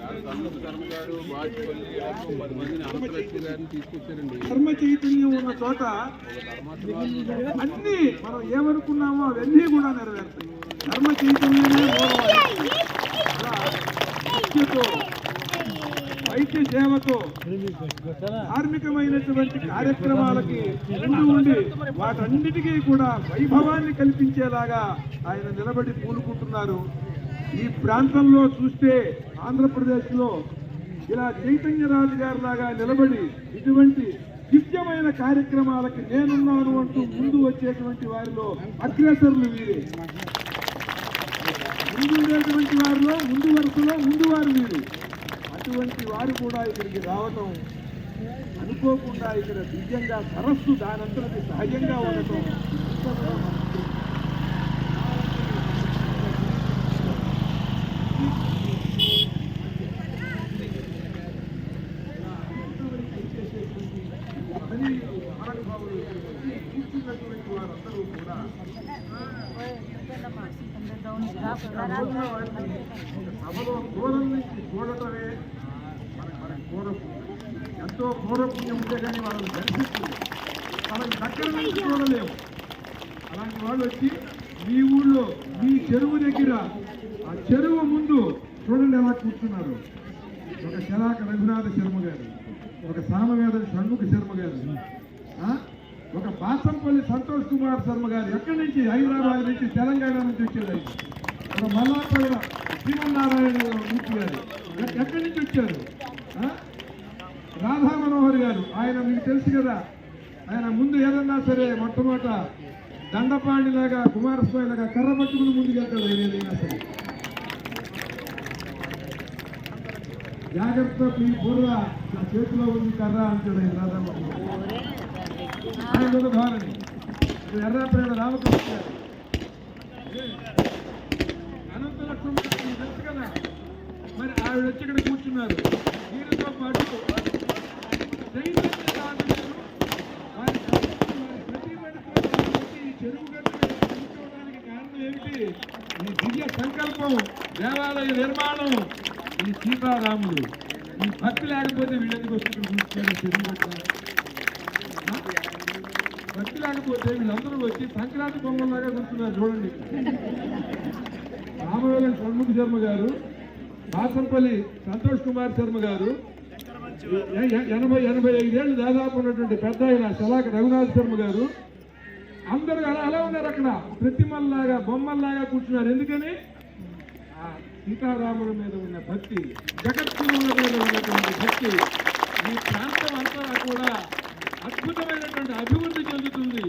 గారు గారు పది మందిని అనంతలక్ష్మి గారిని తీసుకొచ్చారండి ధర్మ చైతన్యం ఉన్న చోట అన్ని మనం ఏమనుకున్నామో అవన్నీ కూడా నెరవేరుతాయి. ధర్మ చైతన్యమే విద్యతో వైద్య సేవతో ధార్మికమైనటువంటి కార్యక్రమాలకి ముందు ఉండి వాటన్నిటికీ కూడా వైభవాన్ని కల్పించేలాగా ఆయన నిలబడి పూనుకుంటున్నారు. ఈ ప్రాంతంలో చూస్తే ఆంధ్రప్రదేశ్లో ఇలా చైతన్యరాజు గారి లాగా నిలబడి ఇటువంటి దివ్యమైన కార్యక్రమాలకి నేనున్నాను అంటూ ముందు వచ్చేటువంటి వారిలో అగ్రేసరులు వీరే. ముందు ఉండేటువంటి వారిలో ముందు వరుసలో ముందు వారు వీరు. అటువంటి వారు కూడా ఇక్కడికి రావటం అనుకోకుండా ఇక్కడ దివ్యంగా సరస్సు దానంతటి సహజంగా ఉండటం ఇంత కూడా మనకి పని మహానుభావులు ఇక్కడికి వచ్చి కూర్చున్నటువంటి వారందరూ కూడా సభలో దూరం నుంచి చూడటమే మనకి మనకి పూర్వపుణ్యం ఎంతో పూర్వపుణ్యం ఉంటే కానీ వాళ్ళని దర్శిస్తుంది వాళ్ళని దగ్గర నుంచి చూడలేము అలాంటి వాళ్ళు వచ్చి మీ ఊళ్ళో మీ చెరువు దగ్గర ఆ చెరువు ముందు చూడండి ఎలా కూర్చున్నారు. ఒక శలాక రఘునాథ శర్మ గారు ఒక సామవేద షణ్ముఖ శర్మ గారు ఒక బాసంపల్లి సంతోష్ కుమార్ శర్మ గారు ఎక్కడి నుంచి? హైదరాబాద్ నుంచి తెలంగాణ నుంచి వచ్చారు. ఒక మల్లాపల్లి శ్రీమన్నారాయణ మూర్తి గారు ఎక్కడి నుంచి వచ్చారు? రాధా మనోహర్ గారు ఆయన మీకు తెలుసు కదా ఆయన ముందు ఏదన్నా సరే మొట్టమొదట దండపాణిలాగా కుమారస్వామి లాగా కర్ర పట్టుకుని ముందుకెళ్తాడు ఆయన ఏదైనా సరే. జాగ్రత్త మీ బుర్ర నా చేతిలో ఉంది కర్ర అంటాడు ఆయన రాధా మనోహర్ ఆయన ధోరణి. ఎర్రాపేట రామకృష్ణ గారు. అనంత తెలుసు కదా మరి ఆవిడ వచ్చి ఇక్కడ కూర్చున్నారు. దీనితో పాటు ఈ దివ్య సంకల్పం దేవాలయ నిర్మాణం ఈ సీతారాముడు. ఈ భక్తి లేకపోతే వీళ్ళెందుకు వస్తుంది కూర్చున్నారు చెరువు భక్తి లేకపోతే వీళ్ళందరూ వచ్చి సంక్రాంతి బొమ్మలాగా కూర్చున్నారు. చూడండి. రామవేదం షణ్ముఖ శర్మ గారు బాసంపల్లి సంతోష్ కుమార్ శర్మ గారు. ఎనభై ఎనభై ఐదేళ్ళు దాదాపు ఉన్నటువంటి పెద్ద ఆయన శలాక రఘునాథ్ శర్మ గారు. అందరూ అలా అలా ఉన్నారు అక్కడ. ప్రతిమల్లాగా బొమ్మల్లాగా కూర్చున్నారు. ఎందుకని? ఆ సీతారాముల మీద ఉన్న భక్తి జగద్గురువుల మీద ఉన్నటువంటి భక్తి ఈ ప్రాంతం అంతా కూడా అద్భుతమైనటువంటి అభివృద్ధి చెందుతుంది.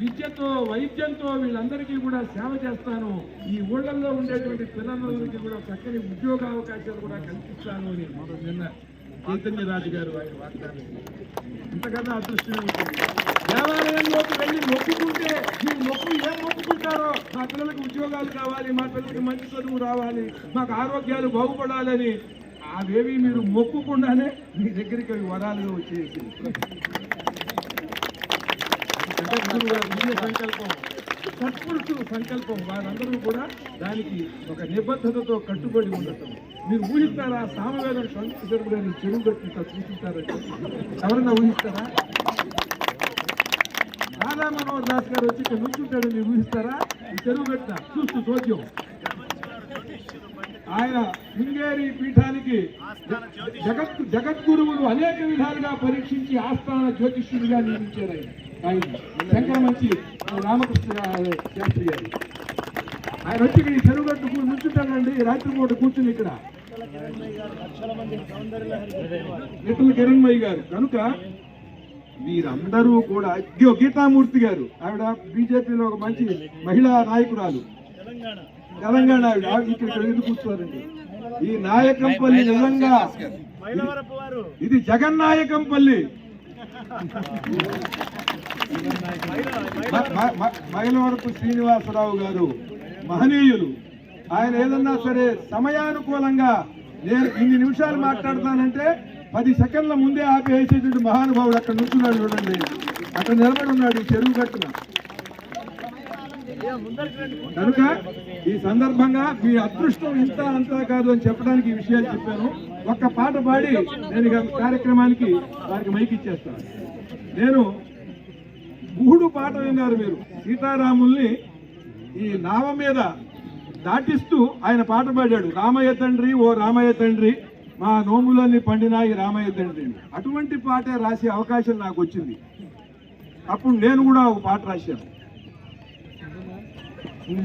విద్యతో వైద్యంతో వీళ్ళందరికీ కూడా సేవ చేస్తాను. ఈ ఊళ్ళల్లో ఉండేటువంటి పిల్లలందరికీ కూడా చక్కని ఉద్యోగ అవకాశాలు కూడా కల్పిస్తాను అని మొదటి నిన్న చైతన్య రాజు గారు ఆయన వాగ్దానం ఇంతకన్నా అదృష్టమే ఉంటుంది దేవాలయంలోకి వెళ్ళి మొక్కుకుంటే మీరు మొక్కు ఏం మొక్కుకుంటారో? మా పిల్లలకు ఉద్యోగాలు కావాలి మా పిల్లలకి మంచి చదువు రావాలి మాకు ఆరోగ్యాలు బాగుపడాలని. అవేవి మీరు మొక్కుకుండానే మీ దగ్గరికి వరాలుగా వచ్చేసి జగద్గురు గారు దివ్య సంకల్పం సత్పురుషుడు సంకల్పం వారందరూ కూడా దానికి ఒక నిబద్ధతతో కట్టుబడి ఉండటం. మీరు ఊహిస్తారా? సామవేదం సంస్కృతి గారిని చెరువు పెట్టి సూచిస్తారంటే ఎవరన్నా ఊహిస్తారా? రాధా మనోహర్ దాస్ గారు వచ్చి ఇక్కడ నుంచుంటాడు మీరు ఊహిస్తారా? చెరువు కట్టిన చూస్తూ చోద్యం ఆయన శృంగేరి పీఠానికి జగత్ జగద్గురువులు అనేక విధాలుగా పరీక్షించి ఆస్థాన జ్యోతిష్యుడిగా నియమించారు ఆయన. శంకర మంచి రామకృష్ణ శాస్త్రి గారు ఆయన వచ్చి ఈ చెరువు గట్టు కూ- నుంచుంటాడండి రాత్రిపూట కూర్చుని ఇక్కడ నిట్టుల కిరణ్మయ్య గారు కనుక వీరందరూ కూడా గీతామూర్తి గారు ఆవిడ బీజేపీలో ఒక మంచి మహిళా నాయకురాలు తెలంగాణ ఆవిడ ఇక్కడ ఎందుకు కూర్చోరండి ఈ నాయకంపల్లి నిజంగా ఇది జగన్నాయకంపల్లి. మైలవరపు శ్రీనివాసరావు గారు మహనీయులు. ఆయన ఏదన్నా సరే సమయానుకూలంగా నేను ఇన్ని నిమిషాలు మాట్లాడతానంటే పది సెకండ్ల ముందే ఆపేసేటువంటి మహానుభావుడు అక్కడ నుంచున్నాడు చూడండి. అక్కడ నిలబడి ఉన్నాడు ఈ చెరువు కట్టున. కనుక ఈ సందర్భంగా మీ అదృష్టం ఇంత అంతా కాదు అని చెప్పడానికి ఈ విషయాలు చెప్పాను. ఒక్క పాట పాడి నేను కార్యక్రమానికి వారికి మైక్ ఇచ్చేస్తాను. నేను మూడు పాట విన్నారు మీరు. సీతారాముల్ని ఈ నావ మీద దాటిస్తూ ఆయన పాట పాడాడు. రామయ్య తండ్రి ఓ రామయ్య తండ్రి మా నోములన్నీ పండినాయి రామయ్య తండ్రి అటువంటి పాటే రాసే అవకాశం నాకు వచ్చింది. అప్పుడు నేను కూడా ఒక పాట రాశాను.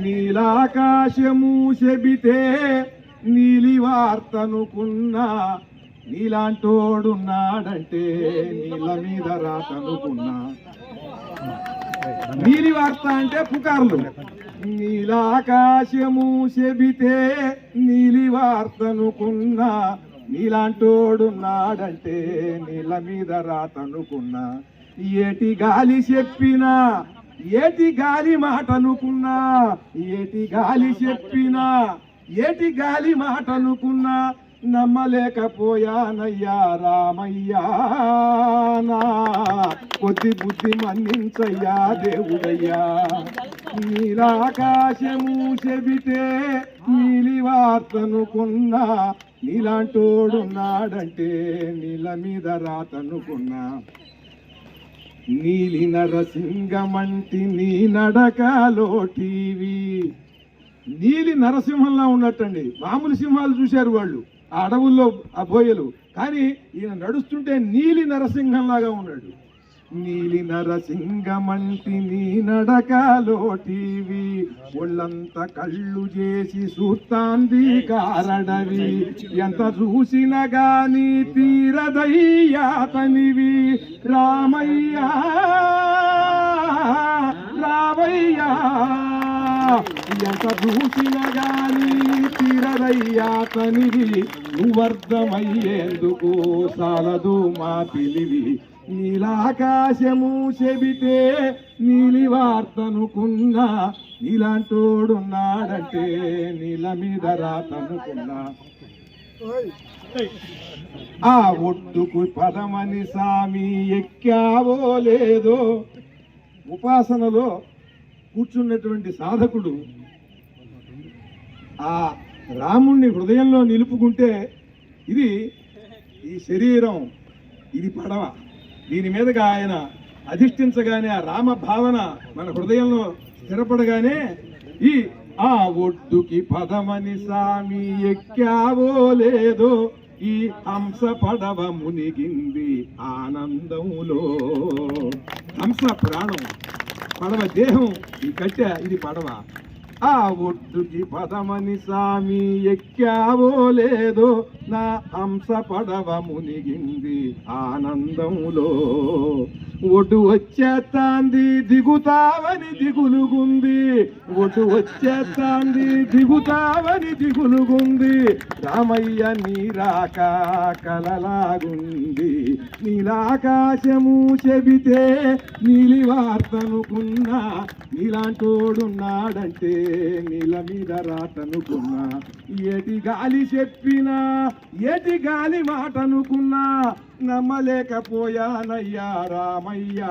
నీలాకాశము చెబితే నీలి వార్తనుకున్నా నీలాంటోడున్నాడంటే నీళ్ళ మీద రాతనుకున్నా నీలి వార్త అంటే పుకార్లు. నీలాకాశము చెబితే నీలి వార్తనుకున్నా నీలాంటోడున్నాడంటే నీళ్ళ మీద రాతనుకున్నా ఏటి గాలి చెప్పినా ఏటి గాలి మాట అనుకున్నా ఏటి గాలి చెప్పినా ఏటి గాలి మాట అనుకున్నా నమ్మలేకపోయానయ్యా రామయ్యా నా కొద్ది బుద్ధి మన్నించయ్యా దేవుడయ్యా. నీలాకాశము చెబితే నీలి వార్తనుకున్నా నీలాంటోడున్నాడంటే నీల మీద రాతనుకున్నా నీలి నరసింహమంటి నీ నడకలో టీవీ. నీలి నరసింహంలా ఉన్నట్టండి. మామూలు సింహాలు చూశారు వాళ్ళు. ఆ అడవుల్లో ఆ బోయలు కానీ ఈయన నడుస్తుంటే నీలి నరసింహంలాగా ఉన్నాడు. నీలి నరసింగమంటి నీ నడకలోటివి ఒళ్ళంత కళ్ళు చేసి సూస్తాంది కారడవి ఎంత చూసిన గాని తీరదయ్యాతనివి. రామయ్యా రామయ్యా ఎంత చూసిన గాని తీరదయ్యా తనివి నువ్వర్థమయ్యేందుకు సాలదు మా పిలివి. నీలాకాశము చెబితే నీలి వార్తనుకున్నా నీలాంటోడున్నాడంటే నీల మీద రాతనుకున్నా. ఆ ఒడ్డుకు పదమని సామి ఎక్కావో లేదో ఉపాసనలో కూర్చున్నటువంటి సాధకుడు ఆ రాముణ్ణి హృదయంలో నిలుపుకుంటే ఇది ఈ శరీరం ఇది పడవ. దీని మీదగా ఆయన అధిష్ఠించగానే ఆ రామ భావన మన హృదయంలో స్థిరపడగానే ఈ ఆ ఒడ్డుకి పదమని సామి ఎక్కావో లేదో ఈ హంస పడవ మునిగింది ఆనందములో. హంస ప్రాణం పడవ దేహం ఈ కట్టె ఇది పడవ. ఆ ఒడ్డుకి పదమని సామి ఎక్కావో లేదో నా హంస పడవ మునిగింది ఆనందములో ఒడ్డు వచ్చేస్తాంది దిగుతావని దిగులుగుంది. ఒడ్డు వచ్చేస్తాంది దిగుతావని దిగులుగుంది. రామయ్య నీరాక కలలాగుంది. నీలాకాశము చెబితే నీలి వార్తనుకున్నా నీలాంటోడున్నాడంటే నీల మీద రాతనుకున్నా. ఏటి గాలి చెప్పినా ఏటి గాలి మాట అనుకున్నా నమ్మలేకపోయానయ్యా రామయ్యా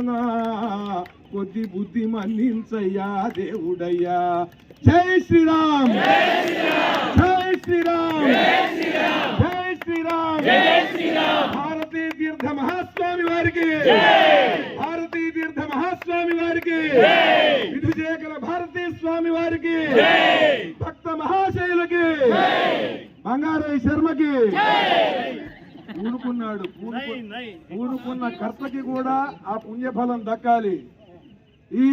నా. కొద్ది బుద్ధి మన్నించయ్యా దేవుడయ్యా. జై శ్రీరామ్. జై శ్రీరామ్. జై శ్రీరామ్. భారతీ తీర్థ మహాస్వామి వారికి భారతీ మహాస్వామి వారికి విధుజేకల భారతీ స్వామి వారికి భక్త మహాశైలకి. బంగారయ్య శర్మకి. పూనుకున్నాడు పూనుకు- పూనుకున్న కర్తకి కూడా ఆ పుణ్యఫలం దక్కాలి. ఈ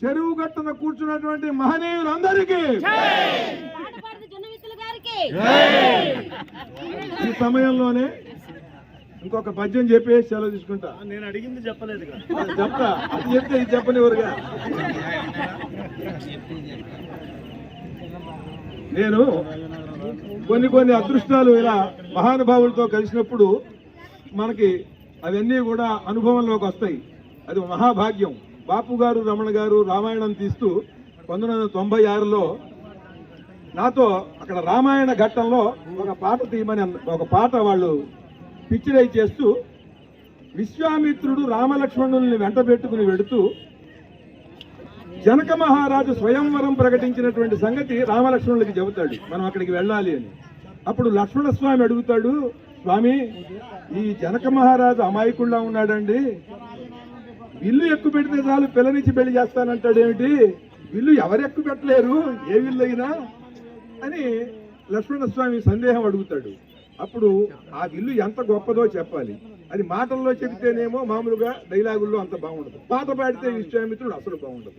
చెరువు గట్టున కూర్చున్నటువంటి మహనీయులందరికీ ఈ సమయంలోనే ఇంకొక పద్యం చెప్పేసి సెలవు తీసుకుంటా. నేను అడిగింది చెప్పలేదు చెప్తా. అది చెప్తే ఇది చెప్పనివ్వరుగా. నేను కొన్ని కొన్ని అదృష్టాలు ఇలా మహానుభావులతో కలిసినప్పుడు మనకి అవన్నీ కూడా అనుభవంలోకి వస్తాయి. అది మహాభాగ్యం. బాపు గారు రమణ గారు రామాయణం తీస్తూ పంతొమ్మిది వందల తొంభై ఆరులో నాతో అక్కడ రామాయణ ఘట్టంలో ఒక పాట తీయమని ఒక పాట వాళ్ళు పిచ్చిరై చేస్తూ విశ్వామిత్రుడు రామలక్ష్మణుల్ని వెంట పెట్టుకుని వెడుతూ జనక మహారాజు స్వయంవరం ప్రకటించినటువంటి సంగతి రామలక్ష్మణులకి చెబుతాడు. మనం అక్కడికి వెళ్ళాలి అని. అప్పుడు లక్ష్మణ స్వామి అడుగుతాడు స్వామి ఈ జనక మహారాజు అమాయకుల్లా ఉన్నాడండి. విల్లు ఎక్కువ పెడితే చాలు పిల్లనిచ్చి పెళ్ళి చేస్తానంటాడు ఏమిటి? విల్లు ఎవరు ఎక్కువ పెట్టలేరు? ఏ విల్లు అయినా? అని లక్ష్మణస్వామి సందేహం అడుగుతాడు. అప్పుడు ఆ విల్లు ఎంత గొప్పదో చెప్పాలి. అది మాటల్లో చెబితేనేమో మామూలుగా డైలాగుల్లో అంత బాగుండదు. పాట పాడితే విశ్వామిత్రుడు అసలు బాగుండదు.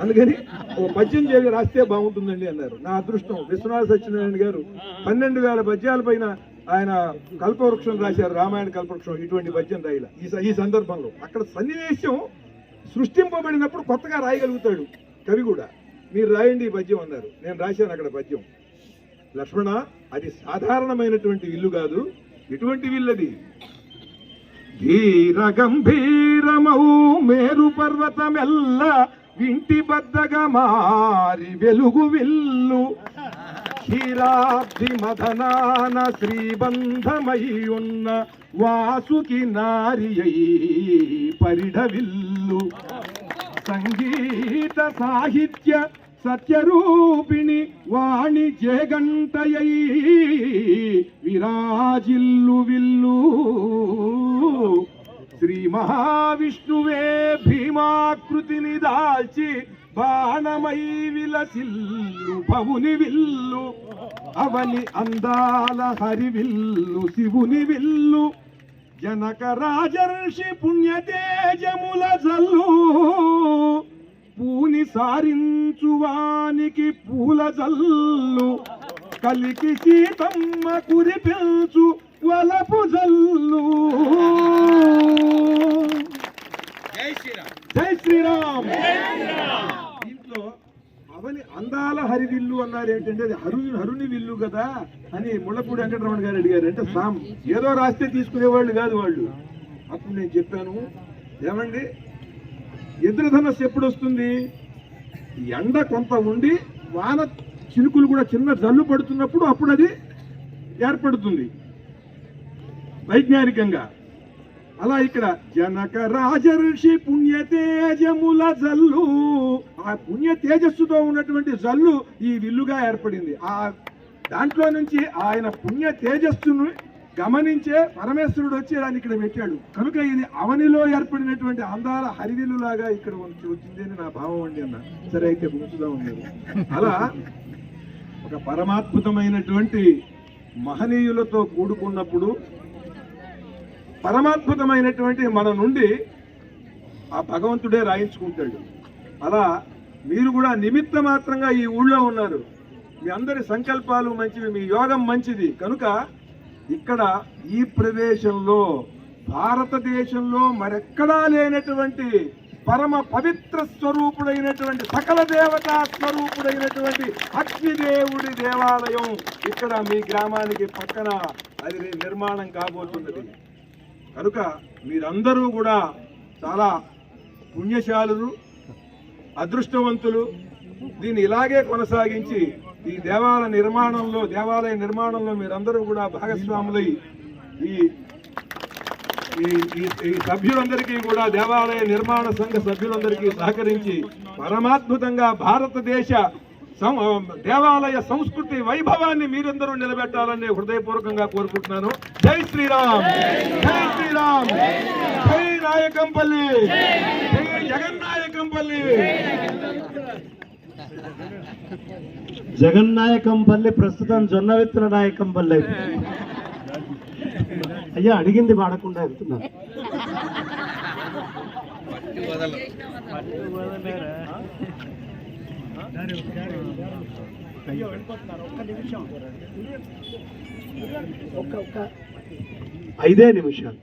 అందుకని ఓ పద్యం చేసి రాస్తే బాగుంటుందండి అన్నారు. నా అదృష్టం. విశ్వనాథ సత్యనారాయణ గారు పన్నెండు వేల పద్యాల పైన ఆయన కల్పవృక్షం రాశారు. రామాయణ కల్పవృక్షం ఇటువంటి పద్యం రాయల. ఈ ఈ సందర్భంలో అక్కడ సన్నివేశం సృష్టింపబడినప్పుడు కొత్తగా రాయగలుగుతాడు కవి కూడా. మీరు రాయండి ఈ పద్యం అన్నారు. నేను రాశాను అక్కడ పద్యం. లక్ష్మణ అది సాధారణమైనటువంటి ఇల్లు కాదు. ఎటువంటి విల్లది ధీర గంభీరమౌ మేరు పర్వతమెల్ల వింటి బద్దగా మారి వెలుగు విల్లు. క్షీరాబ్ది మదనాన శ్రీబంధమయ్యున్న వాసుకి నారి పరిఢవిల్లు సంగీత సాహిత్య సత్యరూపిణి వాణి జయగంటయై విరాజిల్లు విల్లు. శ్రీ మహావిష్ణువే భీమాకృతిని దాల్చి బాణమై విలసిల్లు భవుని విల్లు అవని అందాల హరివిల్లు శివుని విల్లు జనక రాజర్షి పుణ్యతేజముల జల్లు. పూని సారించువానికి పూల జల్లు. కలికి సీతమ్మ కురిపించు వలపు జల్లు. జై శ్రీరామ్. జై శ్రీరామ్. దీంట్లో అవని అందాల హరివిల్లు అన్నారు ఏంటంటే అది హరు హరుని విల్లు కదా అని ముళ్ళపూడి వెంకటరమణ గారు అడిగారు అంటే సామ్ ఏదో రాస్తే తీసుకునేవాళ్ళు కాదు వాళ్ళు. అప్పుడు నేను చెప్పాను ఏమండి ఎదురుధనస్సు ఎప్పుడు వస్తుంది? ఎండ కొంత ఉండి వాన చినుకులు కూడా చిన్న జల్లు పడుతున్నప్పుడు అప్పుడు అది ఏర్పడుతుంది. వైజ్ఞానికంగా. అలా ఇక్కడ జనక రాజర్షి పుణ్య తేజముల జల్లు ఆ పుణ్య తేజస్సుతో ఉన్నటువంటి జల్లు ఈ విల్లుగా ఏర్పడింది. ఆ దాంట్లో నుంచి ఆయన పుణ్య తేజస్సును గమనించే పరమేశ్వరుడు వచ్చి దాన్ని ఇక్కడ పెట్టాడు. కనుక ఇది అవనిలో ఏర్పడినటువంటి అందాల హరివిల్లు లాగా ఇక్కడ వచ్చింది అని నా భావం అండి అన్న. సరే అయితే గుర్తుగా ఉండేది అలా ఒక పరమాద్భుతమైనటువంటి మహనీయులతో కూడుకున్నప్పుడు పరమాద్భుతమైనటువంటి మన నుండి ఆ భగవంతుడే రాయించుకుంటాడు. అలా మీరు కూడా నిమిత్త మాత్రంగా ఈ ఊళ్ళో ఉన్నారు. మీ అందరి సంకల్పాలు మంచివి మీ యోగం మంచిది. కనుక ఇక్కడ ఈ ప్రదేశంలో భారతదేశంలో మరెక్కడా లేనటువంటి పరమ పవిత్ర స్వరూపుడైనటువంటి సకల దేవతా స్వరూపుడైనటువంటి అగ్నిదేవుడి దేవాలయం ఇక్కడ మీ గ్రామానికి పక్కన అది నిర్మాణం కాబోతున్నది. కనుక మీరందరూ కూడా చాలా పుణ్యశాలురు అదృష్టవంతులు దీన్ని ఇలాగే కొనసాగించి ఈ దేవాలయ నిర్మాణంలో దేవాలయ నిర్మాణంలో మీరందరూ కూడా భాగస్వాములై ఈ ఈ ఈ- సభ్యులందరికీ కూడా దేవాలయ నిర్మాణ సంఘ సభ్యులందరికీ సహకరించి పరమాద్భుతంగా భారతదేశ సం- దేవాలయ సంస్కృతి వైభవాన్ని మీరందరూ నిలబెట్టాలని హృదయపూర్వకంగా కోరుకుంటున్నాను. జై శ్రీరామ్! జై శ్రీరామ్! జై నాయకంపల్లి! జై జగన్నాయకంపల్లి! జగన్నాయకంపల్లి ప్రస్తుతం జొన్న విత్తన నాయకంపల్లి అయ్యా అడిగింది వాడకుండా వెళ్తున్నాను ఐదే నిమిషాలు.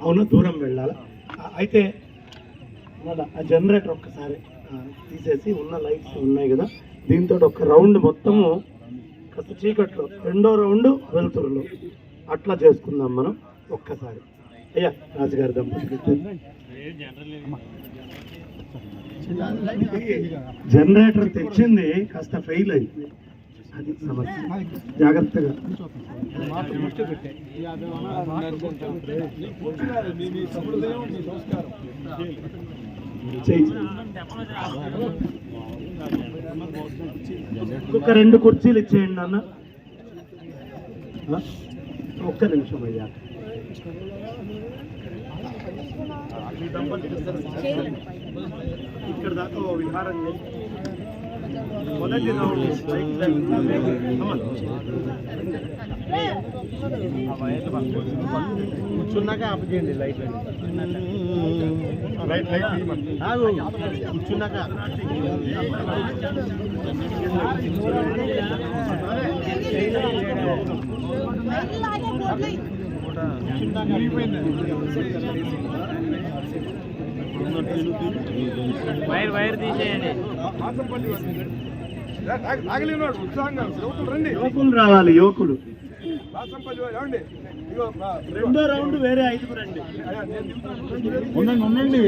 అవును దూరం వెళ్ళాలి? అయితే ఆ జనరేటర్ ఒక్కసారి తీసేసి ఉన్న లైట్స్ ఉన్నాయి కదా. దీంతో ఒక రౌండ్ మొత్తము కాస్త చీకట్లో రెండో రౌండ్ వెలుతురులో. అట్లా చేసుకుందాం మనం ఒక్కసారి. అయ్యా రాజుగారి దంపతులు జనరేటర్ తెచ్చింది కాస్త ఫెయిల్ అయింది. అది సమస్య. జాగ్రత్తగా. ఒక రెండు కుర్చీలు ఇచ్చేయండి అన్న? ఒక్క నిమిషం అయ్యా. ఇక్కడ దాకా విహారం చేసి మొదటి రౌండ్. కూర్చున్నాక ఆఫ్ చేయండి లైట్ లైట్. లైట్ ఆగు. కూర్చున్నాక. వైర్ వైర్ తీసేయండి ఆగలేనాడు ఉత్సాహంగా యువకులు రండి యువకులు రావాలి ఆ, రెండో రౌండ్ వేరే ఐదుగురు రండి. ఉండండి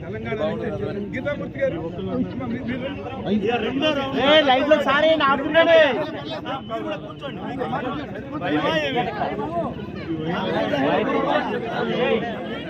తెలంగాణ నుంచి గీతామూర్తి గారు అమ్మా, మీరు- మీరు రండి. ఇక రెండో రౌండ్ లైట్లో సారీ ఆడుతున్నాడే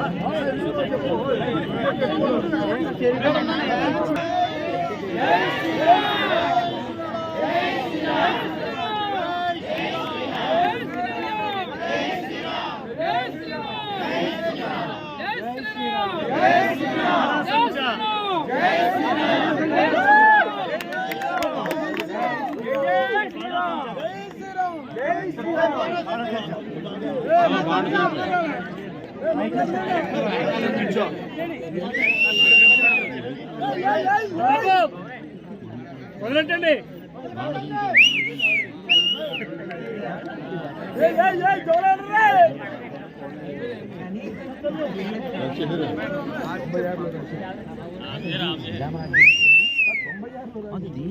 తీసుకెళ్ళండమ్మా. వదలండి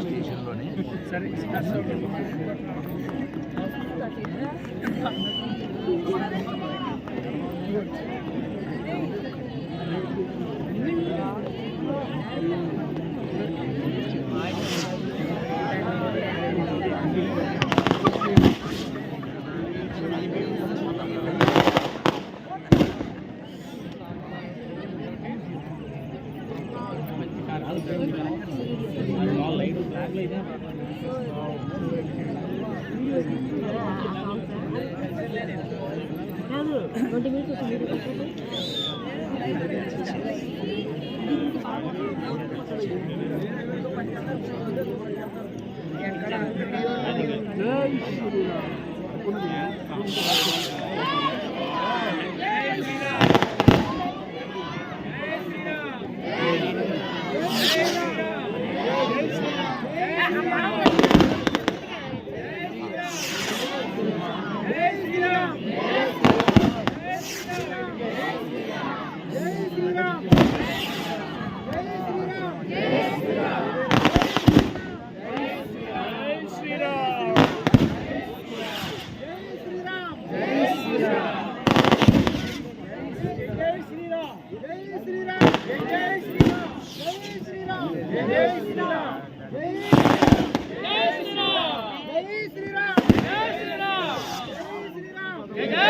స్టేషన్లోనే సరే ঠিক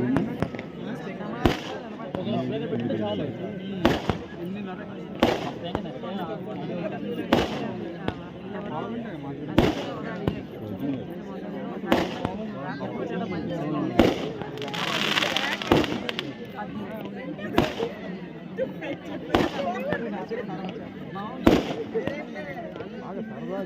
ஆக சர்வா